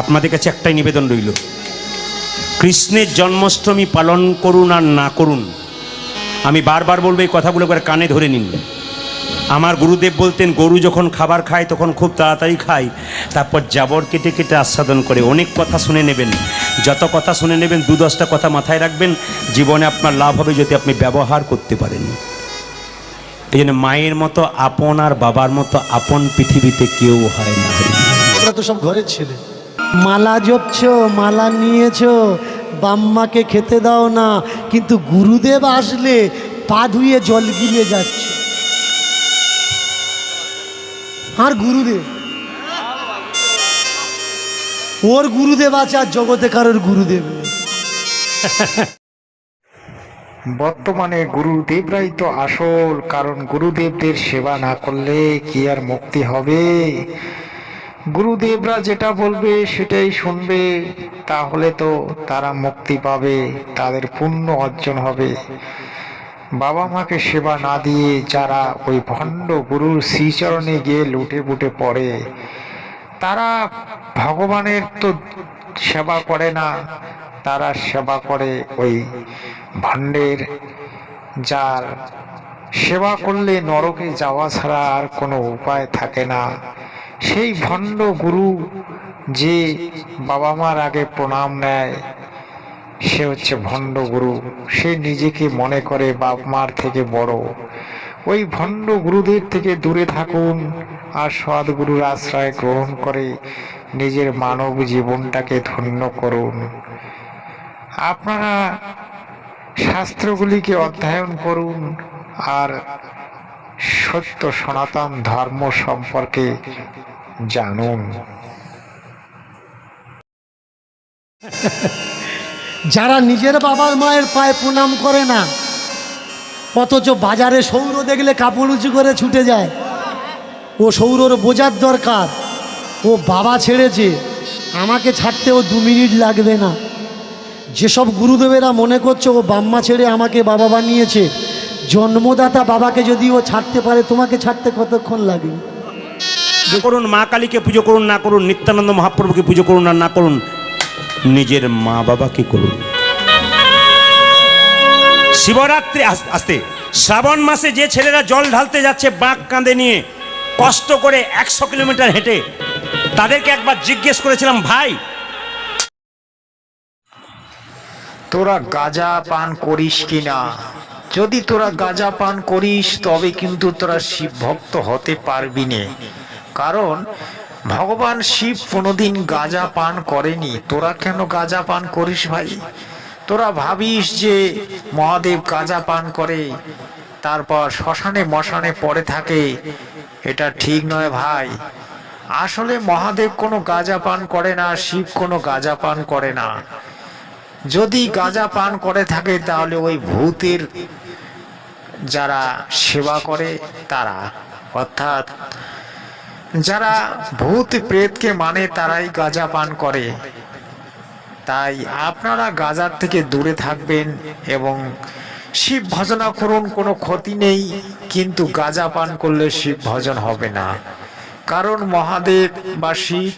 আপনাদের কাছে একটাই নিবেদন রইল। কৃষ্ণের জন্মাষ্টমী পালন করুন আর না করুন, আমি বারবার বলব এই কথাগুলো করে কানে ধরে নিন। আমার গুরুদেব বলতেন, গরু যখন খাবার খায় তখন খুব তাড়াতাড়ি খায়। তারপর জাবর কেটে কেটে আস্বাদন করে অনেক কথা শুনে নেবেন। যত কথা শুনে নেবেন, দু দশটা কথা মাথায় রাখবেন, জীবনে আপনার লাভ হবে যদি আপনি ব্যবহার করতে পারেন। এই জন্য মায়ের মতো আপন আর বাবার মতো আপন পৃথিবীতে কেউ হয় না। তো সব ঘরের ছেলে। মালা জপছ, মালা নিয়েছ, বাম্মাকে খেতে দাও না, কিন্তু গুরুদেব আসলে পা ধুয়ে জল গিলিয়ে যাচ্ছে। আর গুরুদেব? ওর গুরুদেব আছে আর জগতে কারোর গুরুদেব। বর্তমানে গুরুদেবরাই তো আসল, কারণ গুরুদেবদের সেবা না করলে কি আর মুক্তি হবে? গুরুদেবরা যেটা বলবে সেটাই শুনবে, তাহলে তো তারা মুক্তি পাবে, তাদের পুণ্য অর্জন হবে। বাবা মাকে সেবা না দিয়ে যারা ওই ভণ্ড গুরুর শ্রীচরণে গিয়ে লুটে বুটে পড়ে, তারা ভগবানের তো সেবা করে না, তারা সেবা করে ওই ভণ্ডের, যার সেবা করলে নরকে যাওয়া ছাড়া আর কোনো উপায় থাকে না। সেই ভণ্ড গুরু যে বাবা মার আগে প্রণাম নেয়, সে হচ্ছে ভণ্ড গুরু। সে নিজেকে মনে করে বাপ মার থেকে বড়। ওই ভণ্ড গুরুদের থেকে দূরে থাকুন আর সদ্গুরুর আশ্রয় গ্রহণ করে নিজের মানব জীবনটাকে ধন্য করুন। আপনারা শাস্ত্রগুলিকে অধ্যয়ন করুন আর সত্য সনাতন ধর্ম সম্পর্কে জানুন। যারা নিজের বাবার মায়ের পায়ে প্রণাম করে না, অথচ বাজারে সৌর দেখলে কাপড় উঁচু করে ছুটে যায়, ও সৌরর বোঝার দরকার, ও বাবা ছেড়েছে আমাকে ছাড়তে ও দু মিনিট লাগবে না। যেসব গুরুদেবেরা মনে করছে ও বাম্মা ছেড়ে আমাকে বাবা বানিয়েছে, জন্মদাতা বাবাকে যদি ও ছাড়তে পারে, তোমাকে ছাড়তে কতক্ষণ লাগে? পুজো করুন, মা কালীকে পুজো করুন, না করুন, নিত্যানন্দ মহাপ্রভুকে পুজো করুন আর না করুন, নিজের মা বাবাকে করুন। শিবরাত্রি আসতে, শ্রাবণ মাসে যে ছেলেরা জল ঢালতে যাচ্ছে বাঁক কাঁধে নিয়ে, কষ্ট করে একশো কিলোমিটার হেঁটে, তাদেরকে একবার জিজ্ঞেস করেছিলাম, ভাই, তোরা গাঁজা পান করিস কিনা? যদি তোরা গাঁজা পান করিস, তবে কিন্তু তোরা শিব ভক্ত হতে পারবি নে। কারণ ভগবান শিব কোনোদিন গাঁজা পান করেনি। তোরা কেন গাঁজা পান করিস ভাই? তোরা ভাবিস যে মহাদেব গাঁজা পান করে, তারপর শ্মশানে মশানে পড়ে থাকে। এটা ঠিক নয় ভাই। আসলে মহাদেব কোনো গাঁজা পান করে না, শিব কোনো গাঁজা পান করে না। যদি গাঁজা পান করে থাকে, তাহলে ওই ভূতের যারা সেবা করে, তারা অর্থাৎ যারা ভূত প্রেতকে মানে তারাই গাঁজা পান করে। তাই আপনারা গাজার থেকে দূরে থাকবেন এবং শিব ভজনা করুন, কোনো ক্ষতি নেই, কিন্তু গাঁজা পান করলে শিব ভজন হবে না। কারণ মহাদেব বা শিব,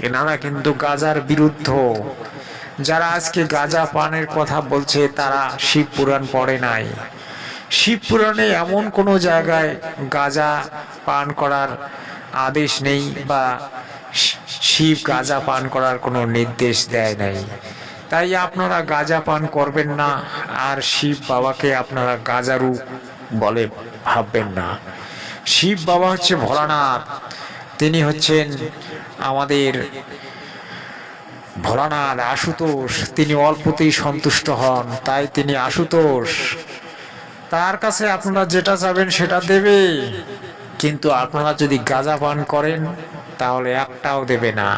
এনারা কিন্তু গাজার বিরুদ্ধ। যারা আজকে গাঁজা পানের কথা বলছে, তারা শিব পুরাণ পড়ে নাই। শিব পুরাণে এমন কোনো জায়গায় গাঁজা পান করার আদেশ নেই বা শিব গাঁজা পান করার কোনো নির্দেশ দেয় নাই। তাই আপনারা গাঁজা পান করবেন না আর শিব বাবাকে আপনারা গাঁজারু বলে ভাববেন না। শিব বাবা হচ্ছে ভোলানাথ। তিনি হচ্ছেন আমাদের ভোলানাথ আশুতোষ। তিনি অল্পতেই সন্তুষ্ট হন, তাই তিনি আশুতোষ। তার কাছে আপনারা যেটা চাবেন সেটা দেবে কিন্তু আপনারা যদি গাঁজা পান করেন, তাহলে একটাও দেবে না।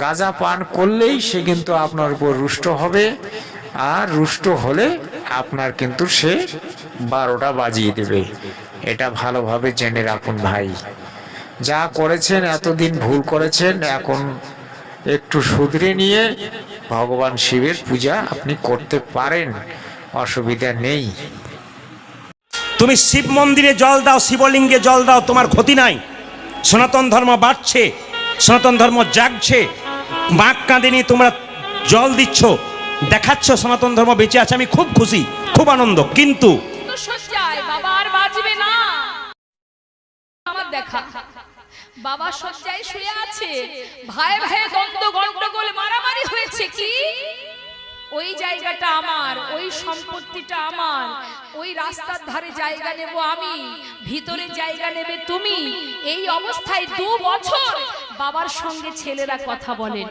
গাঁজা পান করলেই সে কিন্তু আপনার উপর রুষ্ট হবে, আর রুষ্ট হলে আপনার কিন্তু সে বারোটা বাজিয়ে দেবে। এটা ভালোভাবে জেনে রাখুন ভাই। যা করেছেন, এতদিন ভুল করেছেন, এখন একটু শুধরে নিয়ে ভগবান শিবের পূজা আপনি করতে পারেন, অসুবিধা নেই। তুমি শিব মন্দিরে জল দাও, শিবলিঙ্গে জল দাও, তোমার ক্ষতি নাই। সনাতন ধর্ম বাড়ছে, সনাতন ধর্ম জাগছে। বাঁক কাঁদে নিয়ে তোমরা জল দিচ্ছ, দেখাচ্ছ সনাতন ধর্ম বেঁচে আছে, আমি খুব খুশি, খুব আনন্দ। কিন্তু বাবা শুয়ে আছে। ভাই ভাই দ্বন্দ্ব, গন্ডগোল, মারামারি হয়েছে কি? ওই জায়গাটা আমার, ওই সম্পত্তিটা আমার, ওই রাস্তার ধারে জায়গা নেব আমি, ভিতরে জায়গা নেবে তুমি। এই অবস্থায় দু বছর বাবার সঙ্গে ছেলেরা কথা বলেন।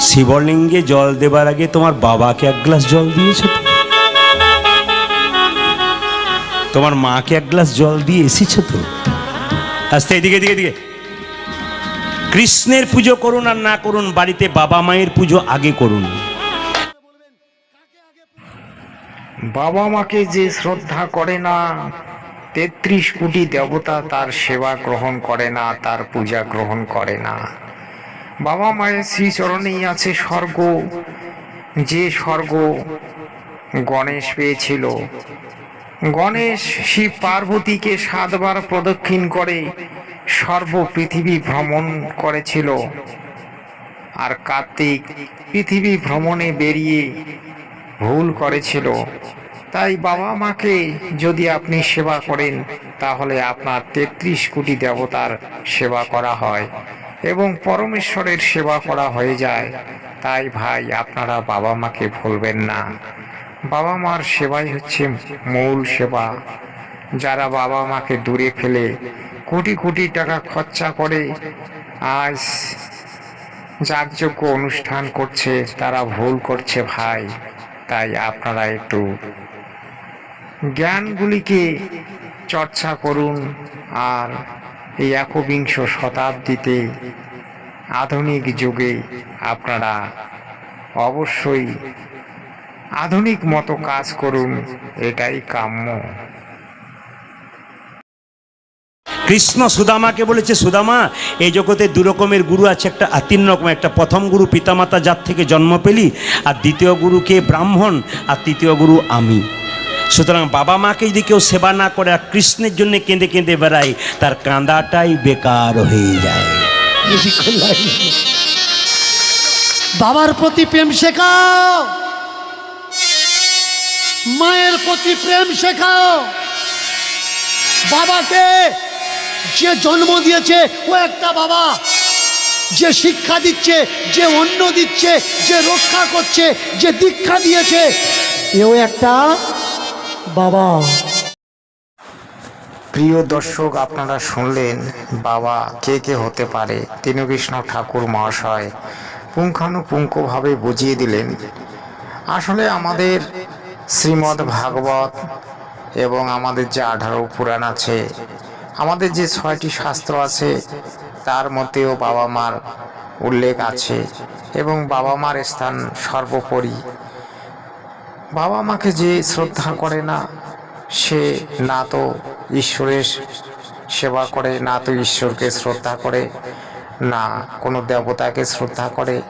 শিবলিঙ্গে জল দেবার আগে তোমার বাবাকে এক গ্লাস জল দিয়েছ? তোমার মাকে এক গ্লাস জল দিয়ে এসেছ তো? আস্তে, এদিকে এদিকে এদিকে। কৃষ্ণের পুজো করুন আর না করুন, বাড়িতে বাবা মায়ের পুজো আগে করুন। বাবা মাকে যে শ্রদ্ধা করে না, তেত্রিশ কোটি দেবতা তার সেবা গ্রহণ করে না, তার পূজা গ্রহণ করে না। বাবা মায়ের শ্রীচরণেই আছে স্বর্গ। যে স্বর্গ গণেশ পেয়েছিল, গণেশ শিব পার্বতীকে সাতবার প্রদক্ষিণ করে সর্ব পৃথিবী ভ্রমণ করেছিল। আর কার্তিক পৃথিবী ভ্রমণে বেরিয়ে ভুল করেছিল। তাই বাবা মাকে যদি আপনি সেবা করেন, তাহলে আপনার তেত্রিশ কোটি দেবতার সেবা করা হয় এবং পরমেশ্বরের সেবা করা হয়ে যায়। তাই ভাই, আপনারা বাবা মাকে ভুলবেন না। বাবা মার সেবাই হচ্ছে মূল সেবা। যারা বাবা মাকে দূরে ফেলে কোটি কোটি টাকা খরচা করে আজ যাগযজ্ঞ অনুষ্ঠান করছে, তারা ভুল করছে ভাই। তাই আপনারা একটু জ্ঞানগুলিকে চর্চা করুন আর এই একবিংশ শতাব্দীতে আধুনিক যুগে আপনারা অবশ্যই আধুনিক মতো কাজ করুন, এটাই কাম্য। কৃষ্ণ সুদামাকে বলেছে, সুদামা, এই জগতে দু রকমের গুরু আছে, একটা আর তিন রকম, একটা প্রথম গুরু পিতামাতা যার থেকে জন্ম পেলি, আর দ্বিতীয় গুরুকে ব্রাহ্মণ, আর তৃতীয় গুরু আমি। সুতরাং বাবা মাকে যদি কেউ সেবা না করে, আর কৃষ্ণের জন্য কেঁদে কেঁদে বেড়ায়, তার কাঁদাটাই বেকার হয়ে যায়। বাবার প্রতি প্রেম শেখাও, মায়ের প্রতি প্রেম শেখাও, বাবাকে যে জন্ম দিয়েছে, ও একটা বাবা। যে শিক্ষা দিচ্ছে, যে অন্ন দিচ্ছে, যে রক্ষা করছে, যে দীক্ষা দিয়েছে, এও একটা বাবা। প্রিয় দর্শক, আপনারা শুনলেন বাবা কে কে হতে পারে তৃণকৃষ্ণ ঠাকুর মহাশয়। পুঙ্খানুপুঙ্খভাবে বুঝিয়ে দিলেন। আসলে আমাদের শ্রীমদ্ ভাগবত এবং আমাদের যে আঠারো পুরাণ আছে আমাদের যে ছয়টি শাস্ত্র আছে, তার মধ্যেও বাবা মার উল্লেখ আছে এবং বাবা মার স্থান সর্বোপরি। বাবা মাকে যে শ্রদ্ধা করে না, সে না তো ঈশ্বরের সেবা করে, না তো ঈশ্বরকে শ্রদ্ধা করে, না কোনো দেবতাকে শ্রদ্ধা করে,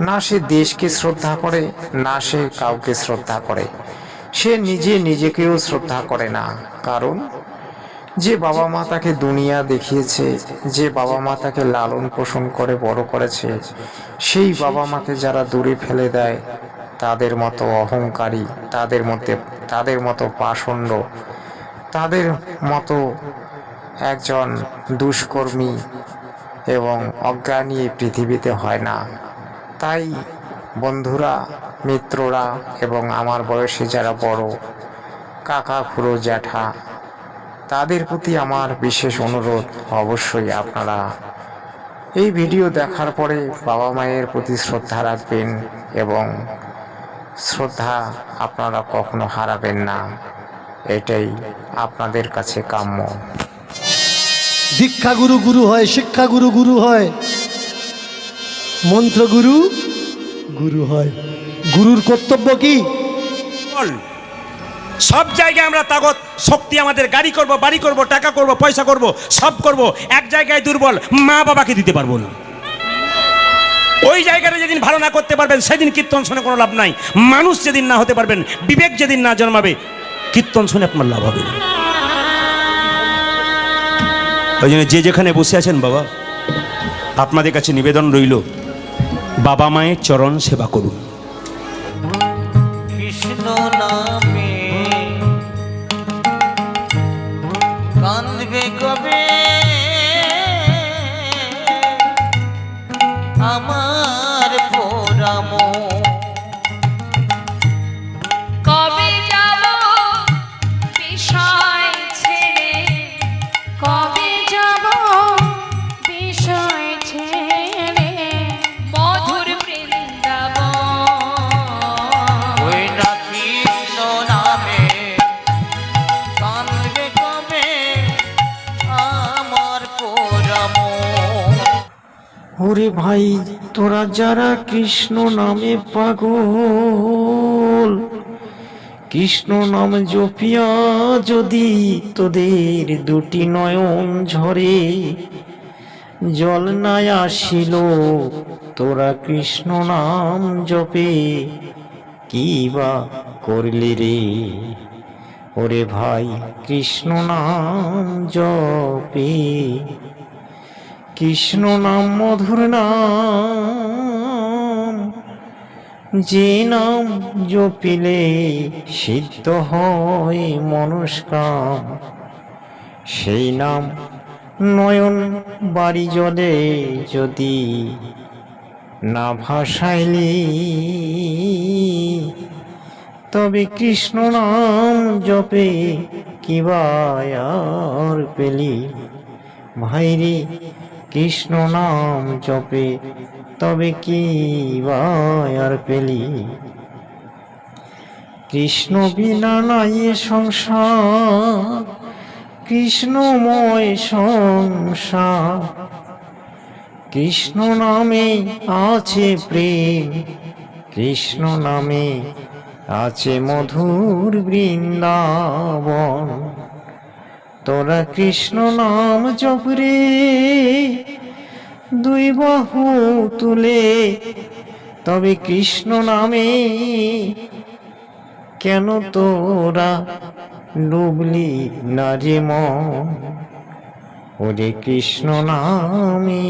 না সে দেশকে শ্রদ্ধা করে, না সে কাউকে শ্রদ্ধা করে। সে নিজে নিজেকেও শ্রদ্ধা করে না। কারণ যে বাবা মা তাকে দুনিয়া দেখিয়েছে, যে বাবা মা তাকে লালন পোষণ করে, বড় করেছে, সেই বাবা মাকে যারা দূরে ফেলে দেয়, তাদের মতো অহংকারী, তাদের মধ্যে, তাদের মতো পাষণ্ড, তাদের মতো একজন দুষ্কর্মী এবং অজ্ঞানী পৃথিবীতে হয় না। তাই বন্ধুরা, মিত্ররা এবং আমার বয়সে যারা বড়, কাকা খুড়ো, জ্যাঠা তাদের প্রতি আমার বিশেষ অনুরোধ অবশ্যই আপনারা এই ভিডিও দেখার পরে বাবা মায়ের প্রতি শ্রদ্ধা রাখবেন এবং শ্রদ্ধা আপনারা কখনো হারাবেন না। এটাই আপনাদের কাছে কাম্য। দীক্ষা গুরু গুরু হয় শিক্ষা গুরু গুরু হয় মন্ত্র গুরু গুরু হয়। গুরুর কর্তব্য কি? বল। সব জায়গায় আমরা তাগত, শক্তি আমাদের, গাড়ি করব, বাড়ি করব, টাকা করব, পয়সা করব, সব করব, এক জায়গায় দুর্বল, মা বাবাকে দিতে পারব না। ওই জায়গাটা যেদিন ভালো না করতে পারবেন, সেদিন কীর্তন শুনে কোনো লাভ নাই। মানুষ যেদিন না হতে পারবেন, বিবেক যেদিন না জন্মাবে, কীর্তন শুনে আপনার লাভ হবে না। ওই জন্য যে যেখানে বসে আছেন বাবা, আপনাদের কাছে নিবেদন রইল, বাবা মায়ের চরণ সেবা করুন। আমার ওরে ভাই, তোরা যারা কৃষ্ণ নামে পাগল, কৃষ্ণ নাম জপিয়া যদি তোদের দুটি নয়ন ঝরে, জল নাই আসিল, তোরা কৃষ্ণ নাম জপে, কি বা করলি রে? ওরে ভাই, কৃষ্ণ নাম জপে। কৃষ্ণ নাম, মধুর নাম। যে নাম জপিলে সিদ্ধ হয় মনস্কাম। সেই নাম নয়ন বাড়ি জলে যদি না ভাসাইলি। তবে কৃষ্ণ নাম জপে কিবা আর পেলি? ভাইরে কৃষ্ণ নাম জপে, তবে কি আর পেলি? কৃষ্ণ বিনা নাই সংসার, কৃষ্ণময় সংসার। কৃষ্ণ নামে আছে প্রেম, কৃষ্ণ নামে আছে মধুর বৃন্দাবন। তোরা কৃষ্ণ নাম জপরে দুই বাহু তুলে তবে কৃষ্ণ নামে কেন তোরা ডুবলি না মন? ওরে কৃষ্ণ নামে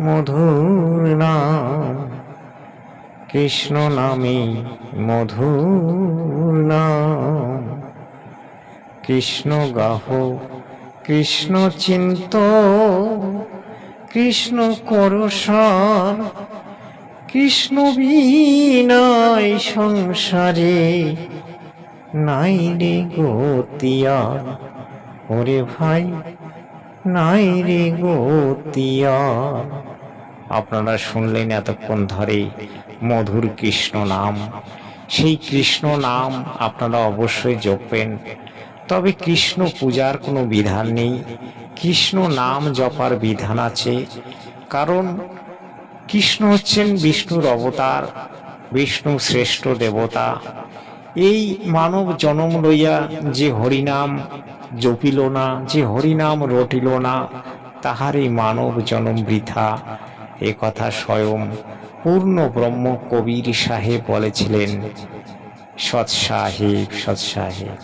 মধুর নাম। কৃষ্ণ নামে মধুর নাম। কৃষ্ণ গাহ, কৃষ্ণ চিন্ত, কৃষ্ণ করসার কৃষ্ণ বিনায় সংসারে, নাই রে গতিয়া, ওরে ভাই, নাই রে গতিয়া। আপনারা শুনলেন এতক্ষণ ধরে মধুর কৃষ্ণ নাম। সেই কৃষ্ণ নাম আপনারা অবশ্যই জপবেন। তবে কৃষ্ণ পূজার কোনো বিধান নেই। কৃষ্ণ নাম জপার বিধান আছে। কারণ কৃষ্ণ হচ্ছেন বিষ্ণুর অবতার, বিষ্ণু শ্রেষ্ঠ দেবতা। এই মানব জনম লইয়া যে হরিনাম জপিল না, যে হরিনাম রটিল না, তাহার এই মানব জনম বৃথা। এ কথা স্বয়ং পূর্ণ ব্রহ্ম কবির সাহেব বলেছিলেন সৎ সাহেব সৎ সাহেব